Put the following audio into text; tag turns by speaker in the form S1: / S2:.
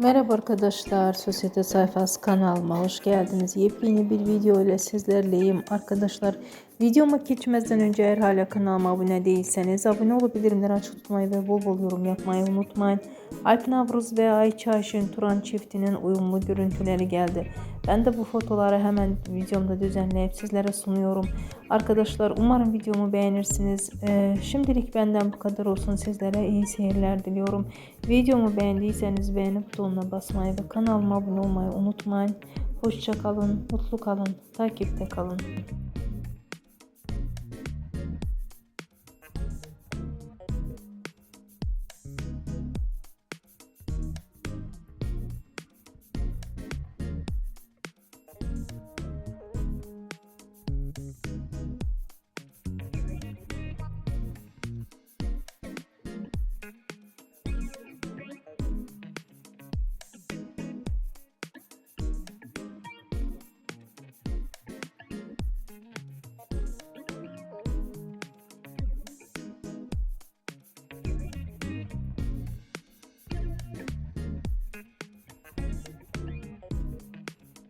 S1: Merhaba arkadaşlar, Sosyete Sayfası kanalıma hoş geldiniz. Yepyeni bir video ile sizlerleyim. Arkadaşlar videoma geçmeden önce eğer hala kanalıma abone değilseniz abone olup bildirimleri açık tutmayı ve bol bol yorum yapmayı unutmayın. Alp Navruz ve Ayça Ayşin Turan çiftinin uyumlu görüntüleri geldi. Ben de bu fotoları hemen videomda düzenleyip sizlere sunuyorum. Arkadaşlar umarım videomu beğenirsiniz. Ee, şimdilik benden bu kadar olsun. Sizlere iyi seyirler diliyorum. Videomu beğendiyseniz beğeni butonuna basmayı ve kanalıma abone olmayı unutmayın. Hoşça kalın, mutlu kalın, takipte kalın. thank you